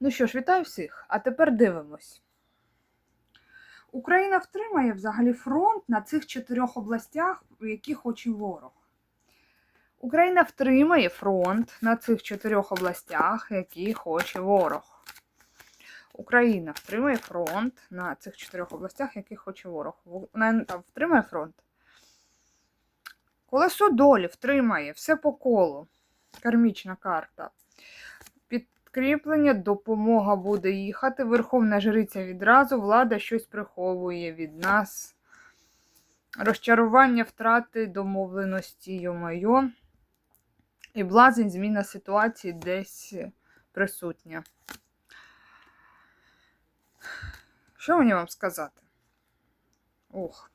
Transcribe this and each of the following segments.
Ну що ж, вітаю всіх. А тепер дивимось. Україна втримає взагалі фронт на цих чотирьох областях, які хоче ворог. Україна втримає фронт на цих чотирьох областях, які хоче ворог. Україна втримає фронт на цих чотирьох областях, які хоче ворог. Вона там втримає фронт. Колесо долі втримає все по колу. Кармічна карта. Підкріплення, допомога буде їхати. Верховна жриця відразу, влада щось приховує від нас. Розчарування, втрати, домовленості, йо-майо. І блазень, зміна ситуації десь присутня. Що мені вам сказати? Ох.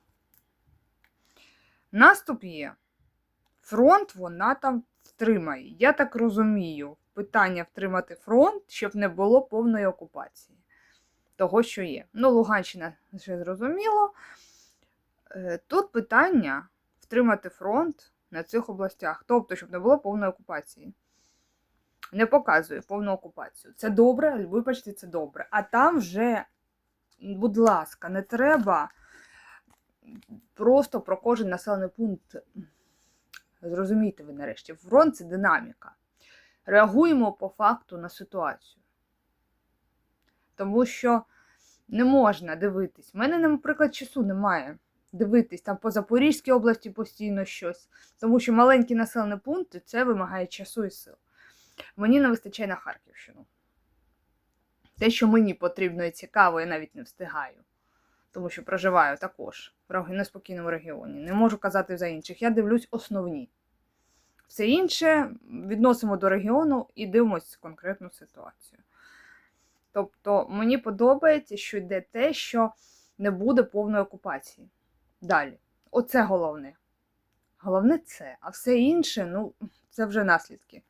Наступ є. Фронт вона там втримає. Я так розумію. Питання втримати фронт, щоб не було повної окупації того, що є. Ну, Луганщина ще зрозуміло. Е, Тут питання втримати фронт на цих областях, тобто, щоб не було повної окупації. Не показує повну окупацію. Це добре, вибачте, це добре. А там вже, будь ласка, не треба просто про кожен населений пункт. Зрозумійте ви нарешті, фронт це динаміка. Реагуємо по факту на ситуацію. Тому що не можна дивитись. У мене, наприклад, часу немає дивитись там по Запорізькій області постійно щось. Тому що маленькі населені пункти це вимагає часу і сил. Мені не вистачає на Харківщину. Те, що мені потрібно і цікаво, я навіть не встигаю. Тому що проживаю також в неспокійному регіоні. Не можу казати за інших. Я дивлюсь основні. Все інше відносимо до регіону і дивимося конкретну ситуацію. Тобто мені подобається, що йде те, що не буде повної окупації. Далі. Оце головне. Головне це. А все інше, ну, це вже наслідки.